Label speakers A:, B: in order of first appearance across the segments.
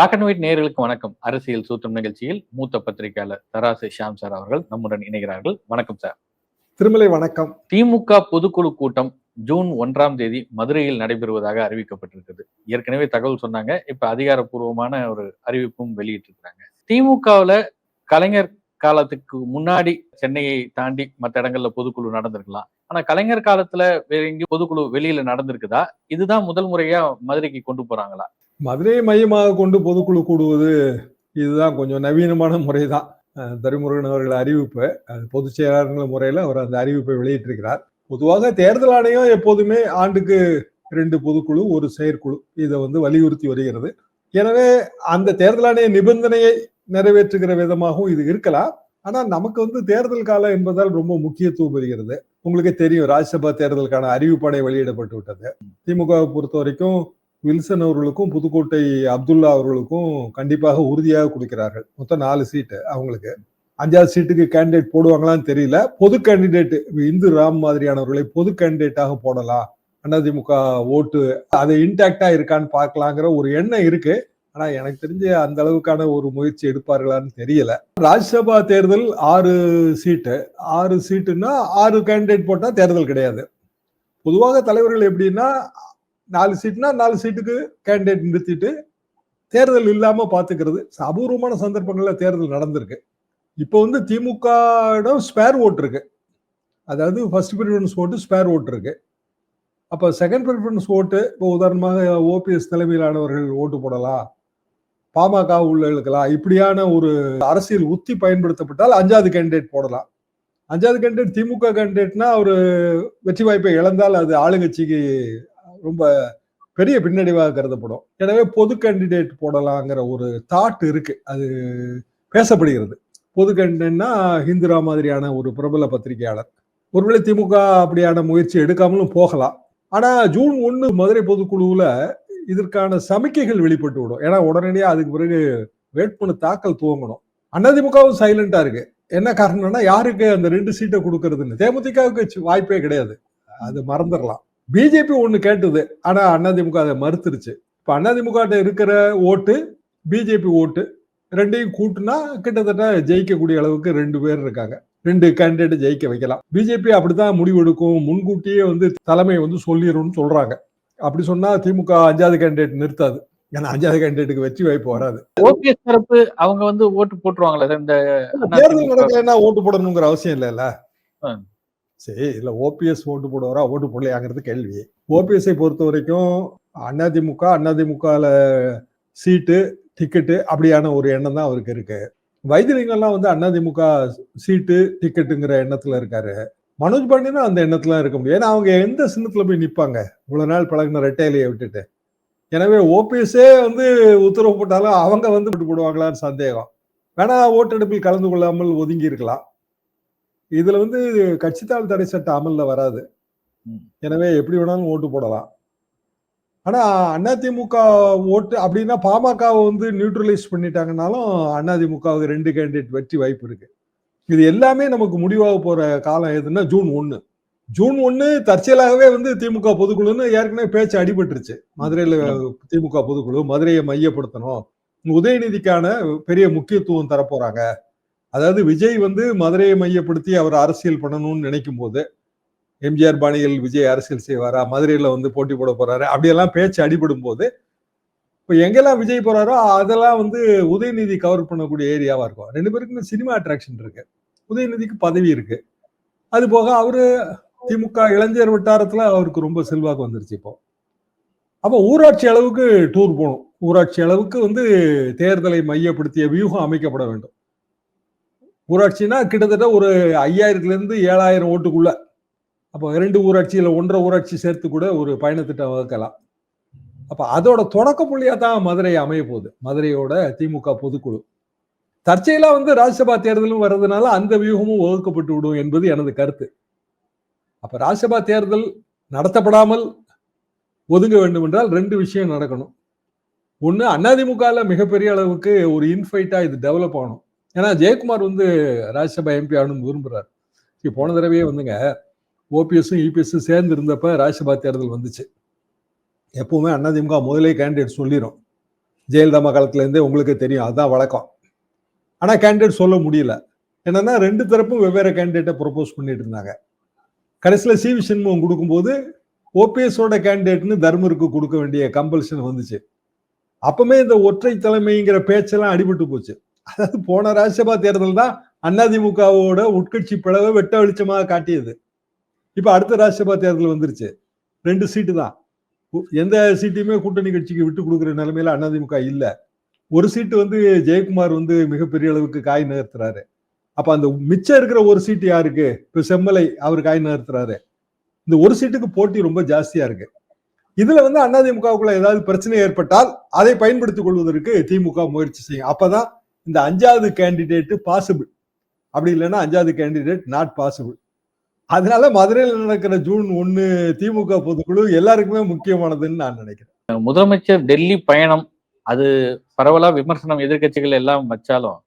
A: Black and white நேயர்களுக்கு வணக்கம். அரசியல் சூத்திரம் நிகழ்ச்சியில் மூத்த பத்திரிகையாளர் தராசு ஷாம் சார் அவர்கள் நம்முடன் இணைகிறார்கள். வணக்கம் சார்.
B: திருமலை வணக்கம்.
A: திமுக பொதுக்குழு கூட்டம் ஜூன் ஒன்றாம் தேதி மதுரையில் நடைபெறுவதாக அறிவிக்கப்பட்டிருக்குது ஏற்கனவே தகவல் சொன்னாங்க. இப்ப அதிகாரப்பூர்வமான ஒரு அறிவிப்பும் வெளியிட்டிருக்கிறாங்க. திமுகவுல கலைஞர் காலத்துக்கு முன்னாடி சென்னையை தாண்டி மற்ற இடங்கள்ல பொதுக்குழு நடந்திருக்கலாம். ஆனா கலைஞர் காலத்துல வேற எங்கேயும் பொதுக்குழு வெளியில நடந்திருக்குதா? இதுதான் முதல் முறையா மதுரைக்கு கொண்டு போறாங்களா?
B: மதுரையை மையமாக கொண்டு பொதுக்குழு கூடுவது இதுதான் கொஞ்சம் நவீனமான முறை தான் தருமுருகன் அவர்கள் அறிவிப்பு பொதுச் செயலாளர்கள் முறையில் அவர் அந்த அறிவிப்பை வெளியிட்டிருக்கிறார். பொதுவாக தேர்தல் ஆணையம் எப்போதுமே ஆண்டுக்கு ரெண்டு பொதுக்குழு ஒரு செயற்குழு. இதை வந்து வலியுறுத்தி வருகிறது. எனவே அந்த தேர்தல் ஆணைய நிபந்தனையை நிறைவேற்றுகிற விதமாகவும் இது இருக்கலாம். ஆனால் நமக்கு வந்து தேர்தல் காலம் என்பதால் ரொம்ப முக்கியத்துவம் பெறுகிறது. உங்களுக்கு தெரியும் ராஜ்யசபா தேர்தலுக்கான அறிவிப்பாணை வெளியிடப்பட்டு விட்டது. திமுகவை பொறுத்த வரைக்கும் வில்சன் அவர்களுக்கும் புதுக்கோட்டை அப்துல்லா அவர்களுக்கும் கண்டிப்பாக உறுதியாக கொடுக்கிறார்கள். மொத்தம் நாலு சீட்டு அவங்களுக்கு. அஞ்சாவது சீட்டுக்கு கேண்டிடேட் போடுவாங்களான்னு தெரியல. பொது கேண்டிடேட் இந்து ராம் மாதிரியானவர்களை பொது கேண்டிடேட்டாக போடலாம். அதிமுக ஓட்டு அது இன்டாக்டா இருக்கான்னு பார்க்கலாங்கிற ஒரு எண்ணம் இருக்கு. ஆனா எனக்கு தெரிஞ்சு அந்த அளவுக்கான ஒரு முயற்சி எடுப்பார்களான்னு தெரியல. ராஜ்யசபா தேர்தல் ஆறு சீட்டு ஆறு சீட்டுன்னா ஆறு கேண்டிடேட் போட்டா தேர்தல் கிடையாது. பொதுவாக தலைவர்கள் எப்படின்னா நாலு சீட்னா நாலு சீட்டுக்கு கேண்டிடேட் நிறுத்திட்டு தேர்தல் இல்லாம பாத்துக்கிறது. அபூர்வமான சந்தர்ப்பங்கள்ல தேர்தல் நடந்திருக்கு. இப்போ வந்து திமுக ஸ்பேர் ஓட்டு இருக்கு. அதாவது ஃபர்ஸ்ட் ப்ரிஃபரன்ஸ் ஓட்டு ஸ்பேர் ஓட்டு இருக்கு. அப்போ செகண்ட் ப்ரிஃபரன்ஸ் ஓட்டு இப்போ உதாரணமாக ஓபிஎஸ் தலைமையிலானவர்கள் ஓட்டு போடலாம். பாமக உள்ள இழுக்கலாம். இப்படியான ஒரு அரசியல் உத்தி பயன்படுத்தப்பட்டால் அஞ்சாவது கேண்டிடேட் போடலாம். அஞ்சாவது கேண்டிடேட் திமுக கேண்டிடேட்னா ஒரு வெற்றி வாய்ப்பை இழந்தால் அது ஆளுங்கட்சிக்கு ரொம்ப பெரிய பின்னடைவாக கருதப்படும். எனவே பொது கேண்டிடேட் போடலாங்கிற ஒரு தாட் இருக்கு. அது பேசப்படுகிறது. பொது கேண்டிடேட்னா ஹிந்துரா மாதிரியான ஒரு பிரபல பத்திரிகையாளர். ஒருவேளை திமுக அப்படியான முயற்சி எடுக்காமலும் போகலாம். ஆனா ஜூன் ஒன்று மதுரை பொதுக்குழுவில் இதற்கான சமிக்கைகள் வெளிப்பட்டு விடும். ஏன்னா உடனடியாக அதுக்கு பிறகு வேட்புமனு தாக்கல் துவங்கணும். அதிமுகவும் சைலண்டா இருக்கு. என்ன காரணம்னா யாருக்கு அந்த ரெண்டு சீட்டை கொடுக்கறதுன்னு? தேமுதிகவுக்கு வாய்ப்பே கிடையாது. அது மறந்துடலாம். பிஜேபி ஒண்ணு கேட்டது. ஆனா அதிமுக அதை மறுத்துருச்சு. இப்ப அதிமுக இருக்கிற ஓட்டு பிஜேபி ஓட்டு ரெண்டையும் கூட்டுனா கிட்டத்தட்ட ஜெயிக்கக்கூடிய அளவுக்கு ரெண்டு பேர் இருக்காங்க. ரெண்டு கேண்டிடேட் ஜெயிக்க வைக்கலாம். பிஜேபி அப்படித்தான் முடிவெடுக்கும். முன்கூட்டியே வந்து தலைமை வந்து சொல்லிடும்னு சொல்றாங்க. அப்படி சொன்னா திமுக அஞ்சாவது கேண்டிடேட் நிறுத்தாது. ஏன்னா அஞ்சாவது கேண்டிடேட்டுக்கு வெற்றி வாய்ப்பு வராது.
A: ஓபிஎஸ் தரப்பு அவங்க வந்து ஓட்டு போட்டுருவாங்களா இந்த
B: தேர்தல் நடக்கலன்னா ஓட்டு போடணுங்கிற அவசியம் இல்லைல்ல. சரி இதில் ஓபிஎஸ் ஓட்டு போடுவாரா? ஓட்டு போடலையாங்கிறது கேள்வி. ஓபிஎஸ்ஐ பொறுத்த வரைக்கும் அதிமுக அதிமுகவில் சீட்டு டிக்கெட்டு அப்படியான ஒரு எண்ணம் தான் அவருக்கு இருக்கு. வைத்தியலிங்கம்லாம் வந்து அதிமுக சீட்டு டிக்கெட்டுங்கிற எண்ணத்தில் இருக்காரு. மனோஜ் பாண்டியனும் அந்த எண்ணத்துல இருக்க முடியும். ஏன்னா அவங்க எந்த சின்னத்தில் போய் நிற்பாங்க இவ்வளோ நாள் பழகின ரெட்டையிலையை விட்டுட்டு. எனவே ஓபிஎஸ்ஸே வந்து உத்தரவு போட்டாலும் அவங்க வந்து விட்டு போடுவாங்களான்னு சந்தேகம். வேணா ஓட்டெடுப்பில் கலந்து கொள்ளாமல் ஒதுங்கி இருக்கலாம். இதுல வந்து கட்சித்தாள் தடை சட்ட அமல்ல வராது. எனவே எப்படி வேணாலும் ஓட்டு போடலாம். ஆனா அதிமுக ஓட்டு அப்படின்னா பாமகவை வந்து நியூட்ரலைஸ் பண்ணிட்டாங்கனாலும் அதிமுகவுக்கு ரெண்டு கேண்டிடேட் வெற்றி வாய்ப்பு இருக்கு. இது எல்லாமே நமக்கு முடிவாக போற காலம் எதுன்னா ஜூன் ஒன்னு. ஜூன் ஒன்னு தற்செயலாகவே வந்து திமுக பொதுக்குழுன்னு ஏற்கனவே பேச்சு அடிபட்டுருச்சு. மதுரையில திமுக பொதுக்குழு மதுரையை மையப்படுத்தணும். உதயநிதிக்கான பெரிய முக்கியத்துவம் தரப்போறாங்க. அதாவது விஜய் வந்து மதுரையை மையப்படுத்தி அவர் அரசியல் பண்ணணும்னு நினைக்கும் போது எம்ஜிஆர் பாணியில் விஜய் அரசியல் செய்வாரா மதுரையில் வந்து போட்டி போட போறாரு அப்படியெல்லாம் பேச்சு அடிபடும் போது இப்போ எங்கெல்லாம் விஜய் போறாரோ அதெல்லாம் வந்து உதயநிதி கவர் பண்ணக்கூடிய ஏரியாவா இருக்கும். ரெண்டு பேருக்குமே சினிமா அட்ராக்ஷன் இருக்கு. உதயநிதிக்கு பதவி இருக்கு. அது போக அவரு திமுக இளைஞர் வட்டாரத்துல அவருக்கு ரொம்ப செல்வாக்கு வந்துருச்சு இப்போ. அப்போ ஊராட்சி அளவுக்கு டூர் போகணும். ஊராட்சி அளவுக்கு வந்து தேர்தலை மையப்படுத்திய வியூகம் அமைக்கப்பட வேண்டும். ஊராட்சினா கிட்டத்தட்ட ஒரு ஐயாயிரத்துலேருந்து ஏழாயிரம் ஓட்டுக்குள்ள. அப்போ இரண்டு ஊராட்சியில் ஒன்றரை ஊராட்சி சேர்த்து கூட ஒரு பயணத்திட்டம் வகுக்கலாம். அப்போ அதோட தொடக்க புள்ளியாக தான் மதுரை அமைய போகுது. மதுரையோட திமுக பொதுக்குழு. தற்செயலாக வந்து ராஜ்யசபா தேர்தலும் வர்றதுனால அந்த வியூகமும் வகுக்கப்பட்டு விடும் என்பது எனது கருத்து. அப்போ ராஜ்யசபா தேர்தல் நடத்தப்படாமல் ஒதுங்க வேண்டும் என்றால் ரெண்டு விஷயம் நடக்கணும். ஒன்று அதிமுகல மிகப்பெரிய அளவுக்கு ஒரு இன்ஃபைட்டாக இது டெவலப் ஆகணும். ஏன்னா ஜெயக்குமார் வந்து ராஜ்யசபா எம்பி ஆகணும்னு இப்போ போன தடவையே வந்துங்க ஓபிஎஸும் இபிஎஸும் சேர்ந்து இருந்தப்ப ராஜ்யசபா தேர்தல் வந்துச்சு. எப்பவுமே அதிமுக முதலே கேண்டிடேட் சொல்லிடும் ஜெயலலிதா காலத்துலேருந்தே உங்களுக்கு தெரியும் அதுதான் வழக்கம். ஆனால் கேண்டிடேட் சொல்ல முடியல. என்னன்னா ரெண்டு தரப்பும் வெவ்வேறு கேண்டிடேட்டை ப்ரொப்போஸ் பண்ணிட்டு இருந்தாங்க. கடைசியில் சி வி சண்முகம் கொடுக்கும்போது ஓபிஎஸோட கேண்டிடேட்னு தர்மருக்கு கொடுக்க வேண்டிய கம்பல்ஷன் வந்துச்சு. அப்பவுமே இந்த ஒற்றை தலைமைங்கிற பேச்செல்லாம் அடிபட்டு போச்சு. அதாவது போன ராஜ்யசபா தேர்தல் தான் அதிமுகவோட உட்கட்சி பிளவை வெட்ட வெளிச்சமாக காட்டியது. இப்போ அடுத்த ராஜ்யசபா தேர்தல் வந்துருச்சு. ரெண்டு சீட்டு தான். எந்த சீட்டையுமே கூட்டணி கட்சிக்கு விட்டு கொடுக்குற நிலைமையில அதிமுக இல்லை. ஒரு சீட்டு வந்து ஜெயக்குமார் வந்து மிகப்பெரிய அளவுக்கு காய் நகர்த்துறாரு. அப்ப அந்த மிச்சம் இருக்கிற ஒரு சீட்டு யாருக்கு? இப்போ செம்மலை அவர் காய் நகர்த்துறாரு. இந்த ஒரு சீட்டுக்கு போட்டி ரொம்ப ஜாஸ்தியா இருக்கு. இதுல வந்து அதிமுகவுக்குள்ள ஏதாவது பிரச்சனை ஏற்பட்டால் அதை பயன்படுத்திக் கொள்வதற்கு திமுக முயற்சி செய்யும். அப்பதான் இந்த அஞ்சாவது கேண்டிடேட் பாசிபிள் அப்படி இல்லைன்னா அஞ்சாவது கேண்டிடேட் நாட் பாசிபிள் அதனால மதுரையில் நடக்கிற ஜூன் ஒன்னு திமுக பொதுக்குழு எல்லாருக்குமே முக்கியமானதுன்னு நான் நினைக்கிறேன்.
A: முதலமைச்சர் டெல்லி பயணம் அது பரவலா விமர்சனம் எதிர்க்கட்சிகள் எல்லாம் வச்சாலும்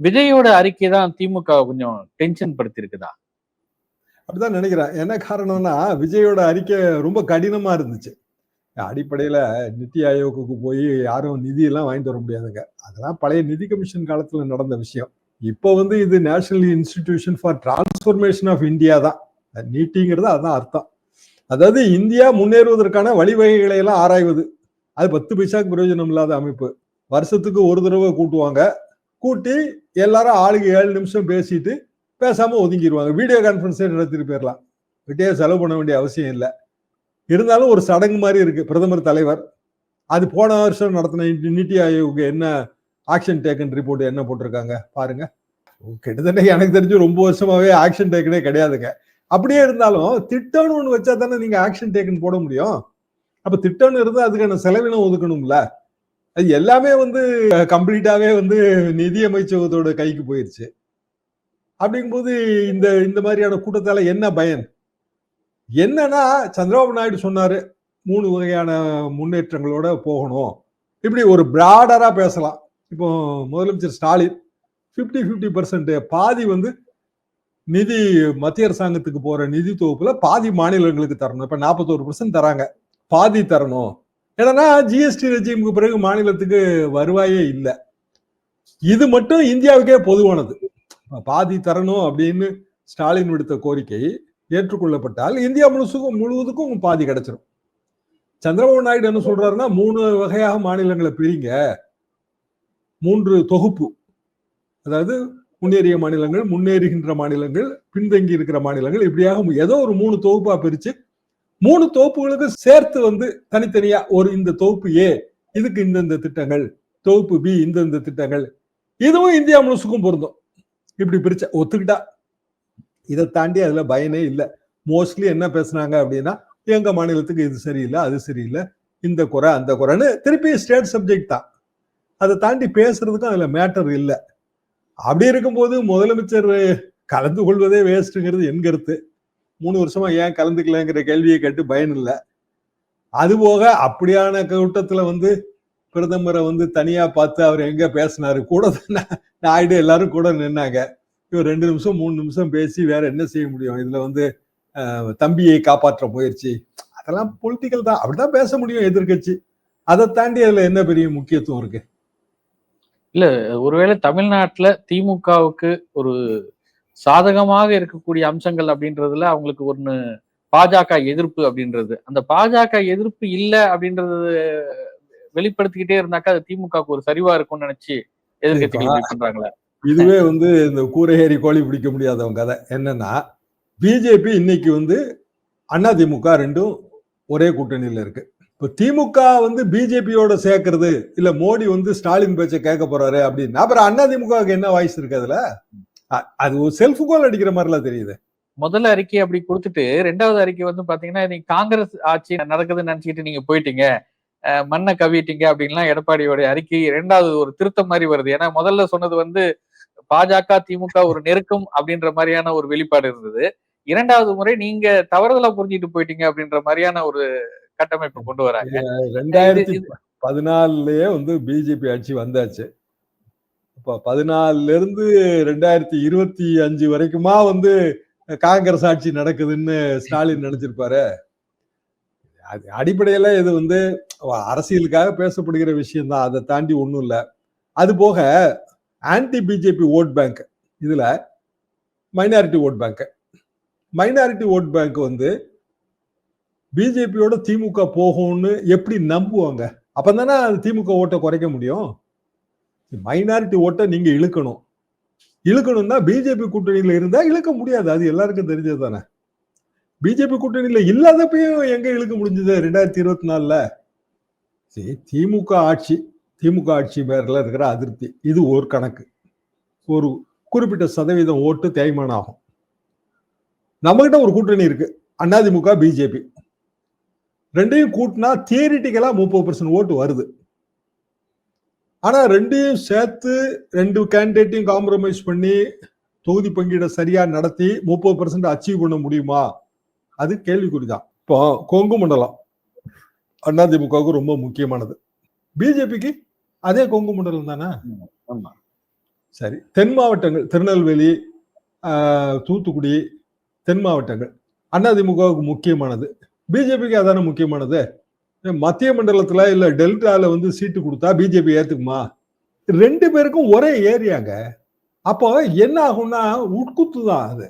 A: விஜயோட அறிக்கை தான் திமுக கொஞ்சம் டென்ஷன் படுத்தி இருக்குதா
B: அப்படிதான் நினைக்கிறேன். என்ன காரணம்னா விஜயோட அறிக்கை ரொம்ப கடினமா இருந்துச்சு. அடிப்படையில் நித்தி ஆயோக்கு போய் யாரும் நிதியெல்லாம் வாங்கிட்டு வர முடியாதுங்க. அதெல்லாம் பழைய நிதி கமிஷன் காலத்தில் நடந்த விஷயம். இப்போ வந்து இது national institution for transformation of India தான். நீட்டிங்கிறது அதுதான் அர்த்தம். அதாவது இந்தியா முன்னேறுவதற்கான வழிவகைகளை எல்லாம் ஆராய்வது. அது பத்து பைசாக்கு பிரயோஜனம் இல்லாத அமைப்பு. வருஷத்துக்கு ஒரு தடவை கூட்டுவாங்க. கூட்டி எல்லாரும் ஆளுக்கு ஏழு நிமிஷம் பேசிட்டு பேசாமல் ஒதுங்கிடுவாங்க வீடியோ கான்ஃபரன்ஸே நடத்திட்டு போயிடலாம் விட்டே செலவு பண்ண வேண்டிய அவசியம் இல்லை. இருந்தாலும் ஒரு சடங்கு மாதிரி இருக்கு. பிரதமர் தலைவர் அது போன வருஷம் நடத்தின நிதி ஆயோக் என்ன ஆக்ஷன் டேக்கன் ரிப்போர்ட் என்ன போட்டிருக்காங்க? பாருங்க. கிட்டத்தட்ட எனக்கு தெரிஞ்சு ரொம்ப வருஷமாவே ஆக்ஷன் டேக்கனே கிடையாதுங்க. அப்படியே இருந்தாலும் திட்டம்னு ஒன்று வச்சா தானே நீங்க ஆக்ஷன் டேக்கன் போட முடியும். அப்ப திட்டம்னு இருந்தால் அதுக்கான செலவினம் ஒதுக்கணும்ல. அது எல்லாமே வந்து கம்ப்ளீட்டாவே வந்து நிதி அமைச்சகத்தோட கைக்கு போயிருச்சு. அப்படிங்கும்போது இந்த இந்த மாதிரியான கூட்டத்தால என்ன பயன்? என்னன்னா சந்திரபாபு நாயுடு சொன்னாரு மூணு வகையான முன்னேற்றங்களோட போகணும். இப்படி ஒரு பிராடரா பேசலாம். இப்போ முதலமைச்சர் ஸ்டாலின் 50 50% பர்சன்ட் பாதி வந்து நிதி மத்திய அரசாங்கத்துக்கு போற நிதி தொகுப்புல பாதி மாநிலங்களுக்கு தரணும். இப்ப நாற்பத்தோரு பர்சன்ட் தராங்க. பாதி தரணும். ஏன்னா ஜிஎஸ்டி ரெஜிமுக்கு பிறகு மாநிலத்துக்கு வருவாயே இல்லை. இது மட்டும் இந்தியாவுக்கே பொதுவானது. பாதி தரணும் அப்படின்னு ஸ்டாலின் விடுத்த கோரிக்கை ஏற்றுக்கொள்ளப்பட்டால் இந்தியா முழுசுக்கும் முழுவதுக்கும் பாதி கிடைச்சிரும். சந்திரபாபு நாயுடு என்ன சொல்றாருன்னா மூணு வகையாக மாநிலங்களை பிரிங்க. மூன்று தொகுப்பு. அதாவது முன்னேறிய மாநிலங்கள் முன்னேறுகின்ற மாநிலங்கள் பின்தங்கி இருக்கிற மாநிலங்கள் இப்படியாக ஏதோ ஒரு மூணு தொகுப்பா பிரிச்சு மூணு தொகுப்புகளுக்கு சேர்த்து வந்து தனித்தனியா ஒரு இந்த தொகுப்பு ஏ இதுக்கு இந்தந்த திட்டங்கள் தொகுப்பு பி இந்தந்த திட்டங்கள் இதுவும் இந்தியா முழுசுக்கும் பொருந்தும். இப்படி பிரிச்ச ஒத்துக்கிட்டா இதை தாண்டி அதுல பயனே இல்லை. மோஸ்ட்லி என்ன பேசுனாங்க அப்படின்னா எங்க மாநிலத்துக்கு இது சரியில்லை அது சரியில்லை இந்த குறை அந்த குறைன்னு திருப்பி ஸ்டேட் சப்ஜெக்ட் தான். அதை தாண்டி பேசுறதுக்கும் அதுல மேட்டர் இல்லை. அப்படி இருக்கும்போது முதலமைச்சர் கலந்து கொள்வதே வேஸ்ட்டுங்கிறது என் கருத்து. மூணு வருஷமா ஏன் கலந்துக்கலங்கிற கேள்வியை கேட்டு பயன் இல்லை. அதுபோக அப்படியான கூட்டத்துல வந்து பிரதமரை வந்து தனியா பார்த்து அவர் எங்க பேசினாரு கூட நாயுடு எல்லாரும் கூட நின்னாங்க. இவர் ரெண்டு நிமிஷம் மூணு நிமிஷம் பேசி வேற என்ன செய்ய முடியும்? இதுல வந்து தம்பியை காப்பாற்ற முயற்சி. அதெல்லாம் பொலிட்டிக்கல் தான். அப்படிதான் பேச முடியும் எதிர்க்கட்சி. அதை தாண்டி அதுல என்ன பெரிய முக்கியத்துவம் இருக்கு?
A: ஒருவேளை தமிழ்நாட்டுல திமுகவுக்கு ஒரு சாதகமாக இருக்கக்கூடிய அம்சங்கள் அப்படின்றதுல அவங்களுக்கு ஒண்ணு பாஜக எதிர்ப்பு அப்படின்றது. அந்த பாஜக எதிர்ப்பு இல்ல அப்படின்றது வெளிப்படுத்திக்கிட்டே இருந்தாக்கா அது திமுகவுக்கு ஒரு சரிவா இருக்கும்னு நினைச்சு எதிர்கட்சிகள் பண்றாங்களா.
B: இதுவே வந்து இந்த கூரை ஏறி கோழி பிடிக்க முடியாதவங்க கதை. என்னன்னா பிஜேபி இன்னைக்கு வந்து அதிமுக ரெண்டும் ஒரே கூட்டணியில இருக்கு. இப்போ திமுக வந்து பிஜேபியோட சேர்க்கறது இல்ல மோடி வந்து ஸ்டாலின் பேச்சை கேட்க போறாரு அப்படின்னா அப்புறம் அதிமுகவுக்கு என்ன வாய்ஸ் இருக்கு அதுல? அது ஒரு செல்ஃப் கோல் அடிக்கிற மாதிரிலாம் தெரியுது.
A: முதல் அறிக்கை அப்படி கொடுத்துட்டு ரெண்டாவது அறிக்கை வந்து பாத்தீங்கன்னா நீங்க காங்கிரஸ் ஆட்சி நடக்குதுன்னு நினைச்சுக்கிட்டு நீங்க போயிட்டீங்க. மண்ணை கவிட்டீங்க அப்படின்லாம் எடப்பாடியோட அறிக்கை ரெண்டாவது ஒரு திருத்தம் மாதிரி வருது. ஏன்னா முதல்ல சொன்னது வந்து பாஜக திமுக ஒரு நெருக்கம் அப்படின்ற மாதிரியான ஒரு வெளிப்பாடு இருந்தது. இரண்டாவது முறை நீங்க தவறுதலா புரிஞ்சுட்டு போயிட்டீங்க அப்படின்ற மாதிரியான ஒரு கட்டமைப்பு கொண்டு வராங்க.
B: ரெண்டாயிரத்தி பதினாலுலயே வந்து பிஜேபி ஆட்சி வந்தாச்சு. இப்ப பதினாலுல இருந்து ரெண்டாயிரத்தி இருபத்தி அஞ்சு வரைக்குமா வந்து காங்கிரஸ் ஆட்சி நடக்குதுன்னு ஸ்டாலின் நினைச்சிருப்பாரு. அது அடிப்படையில இது வந்து அரசியலுக்காக பேசப்படுகிற விஷயம் தான் அதை தாண்டி ஒண்ணும் இல்ல. அது போக ஆன்டி பிஜேபி ஓட் பேங்க் இதில் மைனாரிட்டி ஓட் பேங்க்கு மைனாரிட்டி ஓட் பேங்க் வந்து பிஜேபியோட திமுக போகும்னு எப்படி நம்புவாங்க? அப்பதானே அது திமுக ஓட்டை குறைக்க முடியும்? மைனாரிட்டி ஓட்டை நீங்கள் இழுக்கணும். இழுக்கணும்னா பிஜேபி கூட்டணியில் இருந்தால் இழுக்க முடியாது. அது எல்லாருக்கும் தெரிஞ்சது தானே. பிஜேபி கூட்டணியில் இல்லாதப்பையும் எங்கே இழுக்க முடிஞ்சது? ரெண்டாயிரத்தி இருபத்தி நாலில். சரி திமுக ஆட்சி. திமுக ஆட்சி பேரில் இருக்கிற அதிருப்தி. இது ஒரு கணக்கு. ஒரு குறிப்பிட்ட சதவீதம் ஓட்டு தேய்மானம் ஆகும். நம்மகிட்ட ஒரு கூட்டணி இருக்கு. அதிமுக பிஜேபி. ரெண்டையும் கூட்டினா தியரிட்டிக்கலா முப்பது பர்சன்ட் ஓட்டு வருது. ஆனா ரெண்டையும் சேர்த்து ரெண்டு கேண்டிடேட்டையும் காம்ப்ரமைஸ் பண்ணி தொகுதி பங்கீட சரியா நடத்தி முப்பது பர்சன்ட் அச்சீவ் பண்ண முடியுமா? அது கேள்விக்குறிதான். இப்போ கொங்கு மண்டலம் அதிமுகவுக்கு ரொம்ப முக்கியமானது. பிஜேபிக்கு அதே கொங்கு மண்டலம் தானே?
A: ஆமா.
B: சரி. தென் மாவட்டங்கள் திருநெல்வேலி தூத்துக்குடி தென் மாவட்டங்கள். அதிமுகவுக்கு முக்கியமானது. பிஜேபிக்கு அதானே முக்கியமானது? மத்திய மண்டலத்துல இல்ல டெல்டால வந்து சீட்டு கொடுத்தா பிஜேபி ஏத்துக்குமா? ரெண்டு பேருக்கும் ஒரே ஏரியாங்க. அப்போ என்ன ஆகும்னா உட்குத்து தான் அது.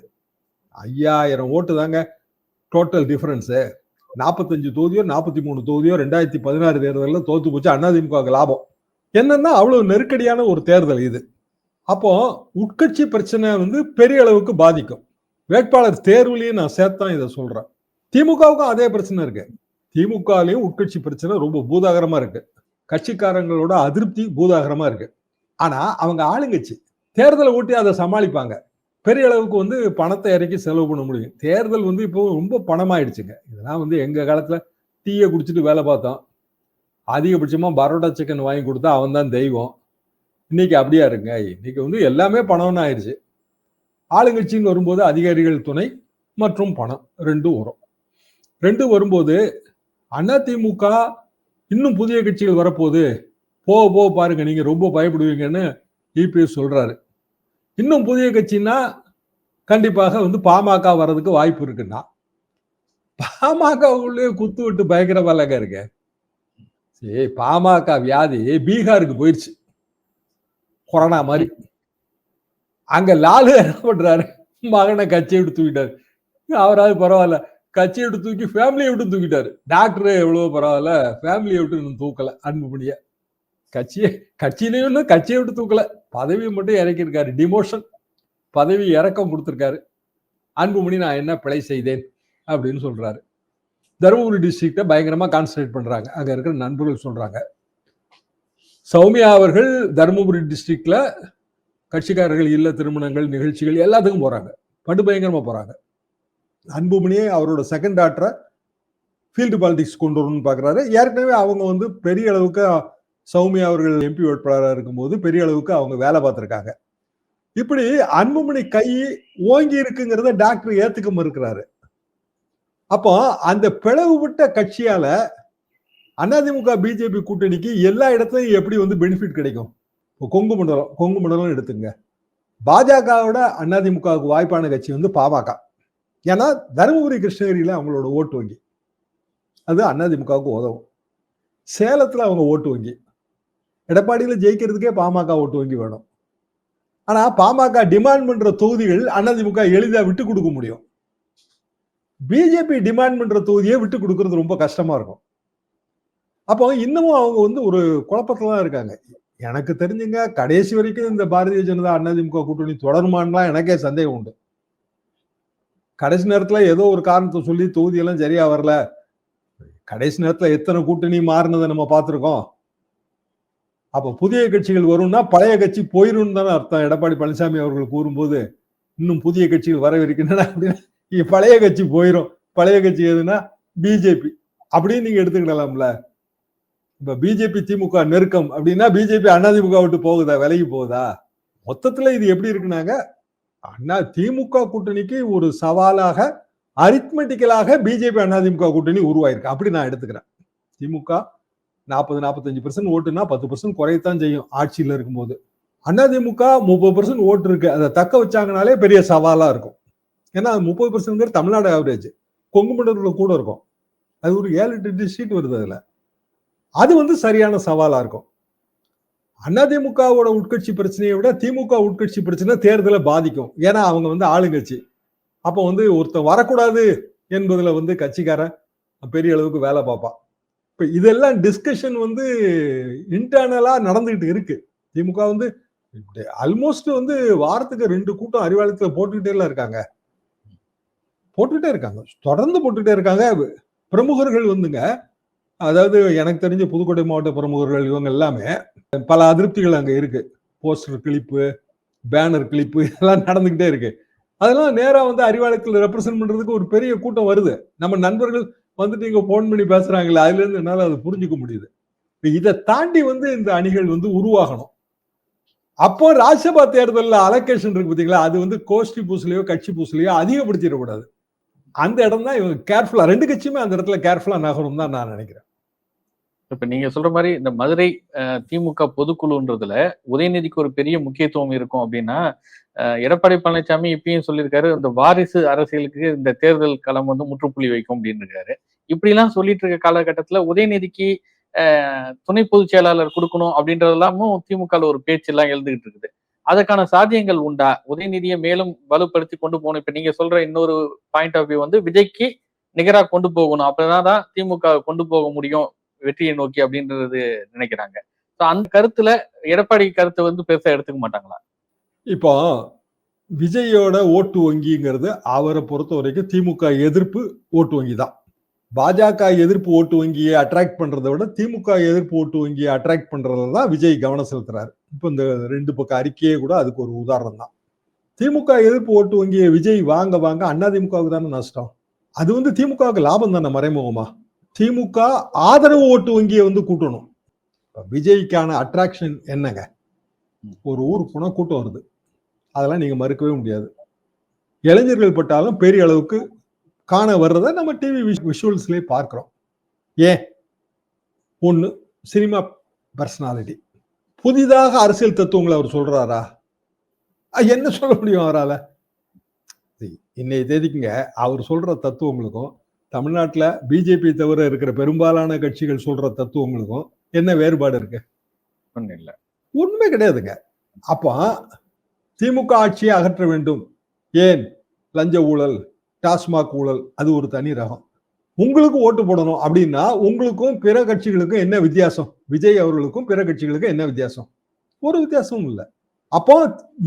B: ஐயாயிரம் ஓட்டு தாங்க. டோட்டல் டிஃபரன்ஸு நாற்பத்தஞ்சு தொகுதியோ நாற்பத்தி மூணு தொகுதியோ ரெண்டாயிரத்தி பதினாறு தேர்தலில் தோத்து போச்சு அதிமுகவுக்கு லாபம். என்னன்னா அவ்வளவு நெருக்கடியான ஒரு தேர்தல் இது. அப்போ உட்கட்சி பிரச்சனை வந்து பெரிய அளவுக்கு பாதிக்கும். வேட்பாளர் தேர்வுலையும் நான் சேர்த்தான் இதை சொல்றேன். திமுகவுக்கும் அதே பிரச்சனை இருக்கு. திமுகலையும் உட்கட்சி பிரச்சனை ரொம்ப பூதாகரமா இருக்கு. கட்சிக்காரங்களோட அதிருப்தி பூதாகரமா இருக்கு. ஆனா அவங்க ஆளுங்கட்சி தேர்தலை ஊட்டி அதை சமாளிப்பாங்க. பெரிய அளவுக்கு வந்து பணத்தை இறக்கி செலவு பண்ண முடியும். தேர்தல் வந்து இப்போ ரொம்ப பணமாயிடுச்சுங்க. இதெல்லாம் வந்து எங்க காலத்துல டீயை குடிச்சிட்டு வேலை பார்த்தோம். அதிகபட்சமா பரோட்டா சிக்கன் வாங்கி கொடுத்தா அவன் தான் தெய்வம். இன்னைக்கு அப்படியா இருங்க? இன்னைக்கு வந்து எல்லாமே பணம்னு ஆயிடுச்சு ஆளுங்கட்சின்னு வரும்போது அதிகாரிகள் துணை மற்றும் பணம் ரெண்டும் வரும். ரெண்டும் வரும்போது அதிமுக இன்னும் புதிய கட்சிகள் வரப்போகுது. போக போக பாருங்க நீங்க ரொம்ப பயப்படுவீங்கன்னு இபிஎஸ் சொல்றாரு. இன்னும் புதிய கட்சின்னா கண்டிப்பாக வந்து பாமக வர்றதுக்கு வாய்ப்பு இருக்குன்னா பாமகவுள்ளே குத்து விட்டு பயங்கர வல்லங்க இருக்கு ஏய் பாமக வியாதி பீகாருக்கு போயிடுச்சு கொரோனா மாதிரி. அங்க லாலு என்ன பண்றாரு? மகனை கட்சியை விட்டு தூக்கிட்டாரு. அவராது பரவாயில்ல. கட்சியை விட்டு தூக்கி ஃபேமிலியை விட்டு தூக்கிட்டாரு. டாக்டர் எவ்வளவோ பரவாயில்ல. ஃபேமிலியை விட்டு இன்னும் தூக்கல அன்புமணிய கட்சியை கட்சியிலையும் இன்னும் கட்சியை விட்டு தூக்கல. பதவியை மட்டும் இறக்கியிருக்காரு. டிமோஷன் பதவி இறக்கம் கொடுத்துருக்காரு. அன்புமணி நான் என்ன பிழை செய்தேன்? அப்படின்னு சொல்றாரு. தருமபுரி டிஸ்ட்ரிக்டை பயங்கரமாக கான்சன்ட்ரேட் பண்ணுறாங்க அங்கே இருக்கிற நண்பர்கள் சொல்கிறாங்க சௌமியா அவர்கள் தருமபுரி டிஸ்ட்ரிக்டில் கட்சிக்காரர்கள் இல்ல திருமணங்கள் நிகழ்ச்சிகள் எல்லாத்துக்கும் போகிறாங்க படு பயங்கரமாக போகிறாங்க அன்புமணியே அவரோட செகண்ட் டாக்டரை ஃபீல்டு பாலிடிக்ஸ் கொண்டு வரணும்னு பார்க்குறாரு ஏற்கனவே அவங்க வந்து பெரிய அளவுக்கு சௌமியா அவர்கள் எம்பி வேட்பாளராக இருக்கும்போது பெரிய அளவுக்கு அவங்க வேலை பார்த்துருக்காங்க. இப்படி அன்புமணி கை ஓங்கி இருக்குங்கிறத டாக்டர் ஏத்துக்க மறுக்கிறாரு அப்போ அந்த பிளவுபட்ட கட்சியால அதிமுக பிஜேபி கூட்டணிக்கு எல்லா இடத்துலையும் எப்படி வந்து பெனிஃபிட் கிடைக்கும்? இப்போ கொங்கு மண்டலம் கொங்கு மண்டலம் எடுத்துங்க பாஜகவோட அதிமுகவுக்கு வாய்ப்பான கட்சி வந்து பாமக. ஏன்னா தருமபுரி கிருஷ்ணகிரியில அவங்களோட ஓட்டு வங்கி. அது அதிமுகவுக்கு உதவும். சேலத்தில் அவங்க ஓட்டு வங்கி. எடப்பாடியில் ஜெயிக்கிறதுக்கே பாமக ஓட்டு வங்கி வேணும். ஆனால் பாமக டிமாண்ட் பண்ணுற தொகுதிகள் அதிமுக எளிதாக விட்டு கொடுக்க முடியும். பிஜேபி டிமாண்ட் பண்ற தொகுதியை விட்டு கொடுக்கறது ரொம்ப கஷ்டமா இருக்கும். அப்போ இன்னமும் அவங்க வந்து ஒரு குழப்பத்துல தான் இருக்காங்க. எனக்கு தெரிஞ்சுங்க கடைசி வரைக்கும் இந்த பாரதிய ஜனதா அதிமுக கூட்டணி தொடருமான்லாம் எனக்கே சந்தேகம் உண்டு. கடைசி நேரத்துல ஏதோ ஒரு காரணத்தை சொல்லி தொகுதியெல்லாம் சரியா வரல. கடைசி நேரத்துல எத்தனை கூட்டணி மாறினதை நம்ம பார்த்துருக்கோம். அப்ப புதிய கட்சிகள் வரும்னா பழைய கட்சி போயிரும் தானே அர்த்தம். எடப்பாடி பழனிசாமி அவர்கள் கூறும்போது இன்னும் புதிய கட்சிகள் வரவிருக்கின்றன அப்படின்னு. பழைய கட்சி போயிடும் பழைய கட்சி எதுனா பிஜேபி அப்படின்னு நீங்க எடுத்துக்கிடலாம்ல. இப்ப பிஜேபி திமுக நெருக்கம். அப்படின்னா பிஜேபி அதிமுக விட்டு போகுதா? விலகி போகுதா? மொத்தத்துல இது எப்படி இருக்குனாங்க? அண்ணா திமுக கூட்டணிக்கு ஒரு சவாலாக அரித்மெட்டிக்கலாக பிஜேபி அதிமுக கூட்டணி உருவாயிருக்கு. அப்படி நான் எடுத்துக்கிறேன். திமுக நாற்பது நாற்பத்தஞ்சு பர்சன்ட் ஓட்டுனா பத்து பர்சன்ட் குறையத்தான் செய்யும் ஆட்சியில் இருக்கும்போது. அதிமுக முப்பது பர்சன்ட் ஓட்டு இருக்கு. அதை தக்க வச்சாங்கனாலே பெரிய சவாலா இருக்கும். ஏன்னா முப்பது பெர்சன்ட் தமிழ்நாடு ஆவரேஜ் கொங்கு கூட இருக்கும். அது ஒரு ஏழு எட்டு சீட் வருது அதில். அது வந்து சரியான சவாலாக இருக்கும். அதிமுகவோட உட்கட்சி பிரச்சனையை விட திமுக உட்கட்சி பிரச்சனை தேர்தலை பாதிக்கும். ஏன்னா அவங்க வந்து ஆளுங்கட்சி. அப்போ வந்து ஒருத்தன் வரக்கூடாது என்பதில் வந்து கட்சிக்காரன் பெரிய அளவுக்கு வேலை பார்ப்பான் இப்போ இதெல்லாம் டிஸ்கஷன் வந்து இன்டர்னலாக நடந்துகிட்டு இருக்கு. திமுக வந்து ஆல்மோஸ்ட் வந்து வாரத்துக்கு ரெண்டு கூட்டம் அறிவாளத்தில் போட்டுக்கிட்டே இருக்காங்க. போட்டுக்கிட்டே இருக்காங்க. தொடர்ந்து போட்டுக்கிட்டே இருக்காங்க. பிரமுகர்கள் வந்துங்க அதாவது எனக்கு தெரிஞ்ச புதுக்கோட்டை மாவட்ட பிரமுகர்கள் இவங்க எல்லாமே பல அதிருப்திகள் அங்கே இருக்கு. போஸ்டர் கிளிப்பு பேனர் கிளிப்பு இதெல்லாம் நடந்துகிட்டே இருக்கு. அதெல்லாம் நேராக வந்து அறிவாலயத்தில் ரெப்ரசென்ட் பண்றதுக்கு ஒரு பெரிய கூட்டம் வருது. நம்ம நண்பர்கள் வந்துட்டு இங்கே ஃபோன் பண்ணி பேசுறாங்களே அதுலேருந்து என்னால் அதை புரிஞ்சுக்க முடியுது. இதை தாண்டி வந்து இந்த அணிகள் வந்து உருவாகணும். அப்போ ராஜ்யசபா தேர்தலில் அலோகேஷன் இருக்கு பார்த்தீங்களா அது வந்து கோஷ்டி பூசலையோ கட்சி பூசலையோ அதிகப்படுத்திடக்கூடாது. அந்த இடம் தான் இவங்க கேர்ஃபுல்லா ரெண்டு கட்சியுமே அந்த இடத்துல கேர்ஃபுல்லா நகரும் தான் நான் நினைக்கிறேன்.
A: இப்ப நீங்க சொல்ற மாதிரி இந்த மதுரை திமுக பொதுக்குழுன்றதுல உதயநிதிக்கு ஒரு பெரிய முக்கியத்துவம் இருக்கும் அப்படின்னா எடப்பாடி பழனிசாமி இப்பயும் சொல்லியிருக்காரு இந்த வாரிசு அரசியலுக்கு இந்த தேர்தல் களம் வந்து முற்றுப்புள்ளி வைக்கும் அப்படின்னு இருக்காரு இப்படி எல்லாம் சொல்லிட்டு இருக்க காலகட்டத்துல உதயநிதிக்கு துணை பொதுச் செயலாளர் கொடுக்கணும் அப்படின்றதெல்லாமும் திமுக ஒரு பேச்சு எல்லாம் எழுதுகிட்டு இருக்குது. அதற்கான சாத்தியங்கள் உண்டா? உதயநிதியை மேலும் வலுப்படுத்தி கொண்டு போகணும். இப்ப நீங்க சொல்ற இன்னொரு பாயிண்ட் ஆஃப் வியூ வந்து விஜய்க்கு நிகராக கொண்டு போகணும். அப்படிதான் தான் திமுக கொண்டு போக முடியும் வெற்றியை நோக்கி அப்படின்றது நினைக்கிறாங்க. அந்த கருத்துல எடப்பாடி கருத்தை வந்து பெருசா எடுத்துக்க மாட்டாங்களா?
B: இப்போ விஜயோட ஓட்டு வங்கிங்கிறது அவரை பொறுத்த வரைக்கும் திமுக எதிர்ப்பு ஓட்டு வங்கி தான் பாஜக எதிர்ப்பு ஓட்டு வங்கியை அட்ராக்ட் பண்றதை விட திமுக எதிர்ப்பு ஓட்டு வங்கியை அட்ராக்ட் பண்றதுல தான் விஜய் கவனம் செலுத்துறாரு. இப்போ இந்த ரெண்டு பக்கம் அறிக்கையே கூட அதுக்கு ஒரு உதாரணம் தான். திமுக எதிர்ப்பு ஓட்டு வங்கியை விஜய் வாங்க வாங்க அண்ணா திமுகவுக்கு தானே நஷ்டம். அது வந்து திமுகவுக்கு லாபம் தானே மறைமுகமா? திமுக ஆதரவு ஓட்டு வங்கியை வந்து கூட்டணும். விஜய்க்கான அட்ராக்ஷன் என்னங்க? ஒரு ஊருக்கு போனால் கூட்டம் வருது. அதெல்லாம் நீங்க மறுக்கவே முடியாது. இளைஞர்கள் பட்டாலும் பெரிய அளவுக்கு காண வர்றத நம்ம டிவி விஷுவல்ஸ்லேயே பார்க்குறோம். ஏன்? ஒன்று சினிமா பர்சனாலிட்டி புதிதாக அரசியல் தத்துவங்களை அவர் சொல்றாரா? என்ன சொல்ல முடியும் அவரால்? இன்னைய தேதிக்குங்க அவர் சொல்ற தத்துவங்களுக்கும் தமிழ்நாட்டில் பிஜேபி தவிர இருக்கிற பெரும்பாலான கட்சிகள் சொல்ற தத்துவங்களுக்கும் என்ன வேறுபாடு இருக்கு?
A: ஒன்றும் இல்லை.
B: உண்மை கிடையாதுங்க. அப்போ திமுக ஆட்சியை அகற்ற வேண்டும். ஏன்? லஞ்ச ஊழல். டாஸ்மாக் ஊழல் அது ஒரு தனி ரகம். உங்களுக்கு ஓட்டு போடணும் அப்படின்னா உங்களுக்கும் பிற கட்சிகளுக்கும் என்ன வித்தியாசம்? விஜய் அவர்களுக்கும் பிற கட்சிகளுக்கும் என்ன வித்தியாசம்? ஒரு வித்தியாசமும் இல்லை. அப்போ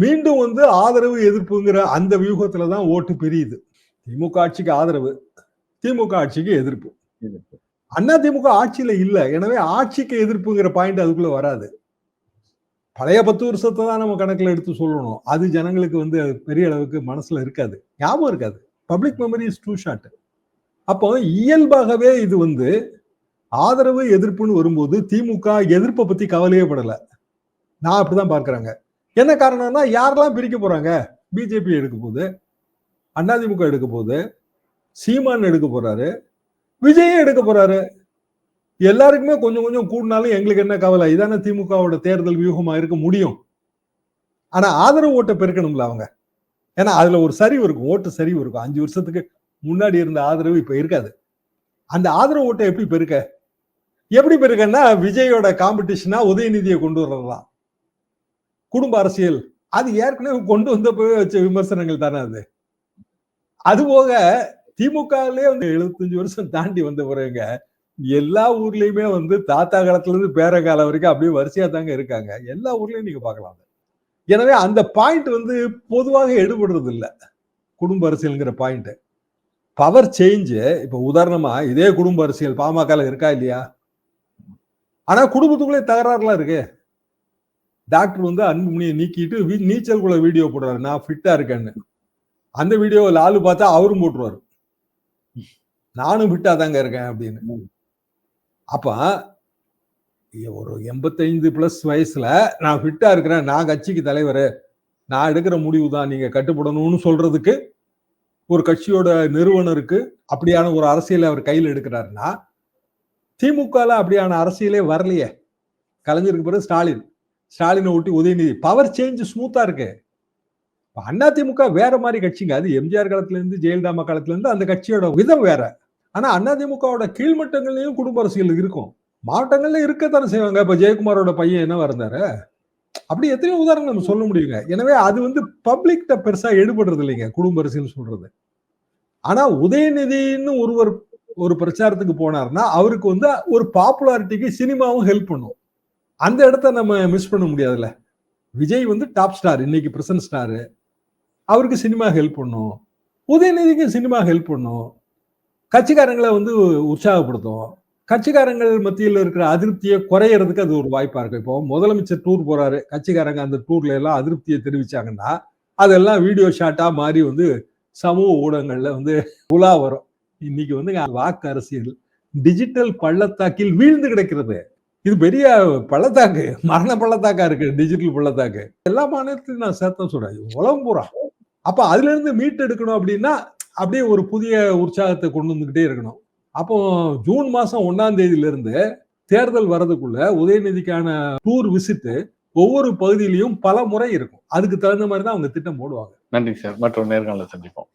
B: மீண்டும் வந்து ஆதரவு எதிர்ப்புங்கிற அந்த வியூகத்துல தான் ஓட்டு பிரியுது. திமுக ஆட்சிக்கு ஆதரவு திமுக ஆட்சிக்கு எதிர்ப்பு. அண்ணா திமுக ஆட்சியில இல்ல. எனவே ஆட்சிக்கு எதிர்ப்புங்கிற பாயிண்ட் அதுக்குள்ள வராது. பழைய பத்து வருஷத்தை தான் நம்ம கணக்குல எடுத்து சொல்லணும். அது ஜனங்களுக்கு வந்து பெரிய அளவுக்கு மனசுல இருக்காது. ஞாபகம் இருக்காது. Public memory is too short அப்போ இயல்பாகவே இது வந்து ஆதரவு எதிர்ப்புன்னு வரும்போது திமுக எதிர்ப்பை பத்தி கவலையே படலை. நான் அப்படிதான் பார்க்குறாங்க. என்ன காரணம்னா யாரெல்லாம் பிரிக்க போறாங்க? பிஜேபி எடுக்க போகுது அதிமுக எடுக்க போகுது சீமான் எடுக்க போறாரு விஜயும் எடுக்க போறாரு. எல்லாருக்குமே கொஞ்சம் கொஞ்சம் கூடினாலும் எங்களுக்கு என்ன கவலை? இதான திமுகவோட தேர்தல் வியூகமா இருக்க முடியும். ஆனா ஆதரவு ஓட்டை பெருக்கணும்ல அவங்க. ஏன்னா அதுல ஒரு சரிவு இருக்கும் ஓட்டு சரிவு இருக்கும். அஞ்சு வருஷத்துக்கு முன்னாடி இருந்த ஆதரவு இப்ப இருக்காது. அந்த ஆதரவு ஓட்டை எப்படி பெருக்க? எப்படி பெருக்கன்னா விஜயோட காம்படிஷனா உதயநிதியை கொண்டு வரலாம். குடும்ப அரசியல். அது ஏற்கனவே கொண்டு வந்தப்பவே வச்ச விமர்சனங்கள் தானே அது. அது போக திமுகலே வந்து எழுபத்தஞ்சு வருஷம் தாண்டி வந்த பிறகுங்க எல்லா ஊர்லயுமே வந்து தாத்தா காலத்துல இருந்து பேர காலம் வரைக்கும் அப்படியே வரிசையா தாங்க இருக்காங்க. எல்லா ஊர்லயும் நீங்க பார்க்கலாம் எனவே அந்த பாயிண்ட் வந்து பொதுவாக எடுபடுறது இல்லை குடும்ப அரசியல்ங்கிற பாயிண்ட் பவர் சேஞ்சு இப்போ உதாரணமா இதே குடும்ப அரசியல் பாமக இருக்கா இல்லையா? ஆனா குடும்பத்துக்குள்ளே தகராறுலாம் இருக்கு. டாக்டர் வந்து அன்புமணியை நீக்கிட்டு நீச்சல் குள்ள வீடியோ போடுறாரு. நான் ஃபிட்டா இருக்கேன்னு. அந்த வீடியோவில் லாலு பார்த்தா அவரும் போட்டுருவாரு. நானும் ஃபிட்டா தாங்க இருக்கேன் அப்படின்னு. அப்ப ஒரு எண்பத்தைந்து ப்ளஸ் வயசில் நான் ஃபிட்டாக இருக்கிறேன். நான் கட்சிக்கு தலைவர். நான் எடுக்கிற முடிவு தான் நீங்கள் கட்டுப்படணும்னு சொல்கிறதுக்கு ஒரு கட்சியோட நிறுவனருக்கு அப்படியான ஒரு அரசியலை அவர் கையில் எடுக்கிறாருன்னா திமுகவில் அப்படியான அரசியலே வரலையே. கலைஞருக்கு பிறகு ஸ்டாலின். ஸ்டாலினை ஒட்டி உதயநிதி. பவர் சேஞ்ச் ஸ்மூத்தாக இருக்கு. அண்ணா திமுக வேற மாதிரி கட்சிங்க. அது எம்ஜிஆர் காலத்துலேருந்து ஜெயலலிதா காலத்துலேருந்து அந்த கட்சியோட விதம் வேற. அண்ணா அதிமுகவோட கீழ்மட்டங்கள்லையும் குடும்ப அரசியல் இருக்கும். மாவட்டங்கள்ல இருக்கத்தானே செய்வாங்க. இப்ப ஜெயக்குமாரோட பையன் என்ன வந்தாரு அப்படி எத்தனையோ உதாரணங்கள் நம்ம சொல்ல முடியுங்க. எனவே அது வந்து பப்ளிக்ட பெருசா எடுபடுறது இல்லைங்க. குடும்ப அரசியல் சொல்றது. ஆனா உதயநிதினு ஒருவர் ஒரு பிரச்சாரத்துக்கு போனாருன்னா அவருக்கு வந்து ஒரு பாப்புலாரிட்டிக்கு சினிமாவும் ஹெல்ப் பண்ணும். அந்த இடத்த நம்ம மிஸ் பண்ண முடியாதுல்ல. விஜய் வந்து டாப் ஸ்டார் இன்னைக்கு பிரசன்ட் ஸ்டாரு அவருக்கு சினிமா ஹெல்ப் பண்ணும். உதயநிதிக்கு சினிமா ஹெல்ப் பண்ணும். கட்சிக்காரங்களை வந்து உற்சாகப்படுத்தும். கட்சிக்காரங்கள் மத்தியில் இருக்கிற அதிருப்தியை குறையறதுக்கு அது ஒரு வாய்ப்பா இருக்கும். இப்போ முதலமைச்சர் டூர் போறாரு. கட்சிக்காரங்க அந்த டூர்ல எல்லாம் அதிருப்தியை தெரிவிச்சாங்கன்னா அதெல்லாம் வீடியோ ஷாட்டா மாறி வந்து சமூக ஊடகங்கள்ல வந்து உலா வரும். இன்னைக்கு வந்து வாக்கு அரசியல் டிஜிட்டல் பள்ளத்தாக்கில் வீழ்ந்து கிடக்கிறது. இது பெரிய பள்ளத்தாக்கு மரண பள்ளத்தாக்கா இருக்கு டிஜிட்டல் பள்ளத்தாக்கு. எல்லா மாநிலத்திலும் நான் சேர்த்த சொல்றேன். உலகம் பூரா. அப்ப அதுல இருந்து மீட்டெடுக்கணும் அப்படின்னா அப்படியே ஒரு புதிய உற்சாகத்தை கொண்டு வந்துகிட்டே இருக்கணும். அப்போ ஜூன் மாசம் ஒன்னாம் தேதியிலிருந்து தேர்தல் வர்றதுக்குள்ள உதயநிதிக்கான டூர் விசிட்டு ஒவ்வொரு பகுதியிலையும் பல முறை இருக்கும். அதுக்கு தகுந்த மாதிரி தான் அவங்க திட்டம் போடுவாங்க.
A: நன்றி சார். மற்றொரு நேர்காணல சந்திப்போம்.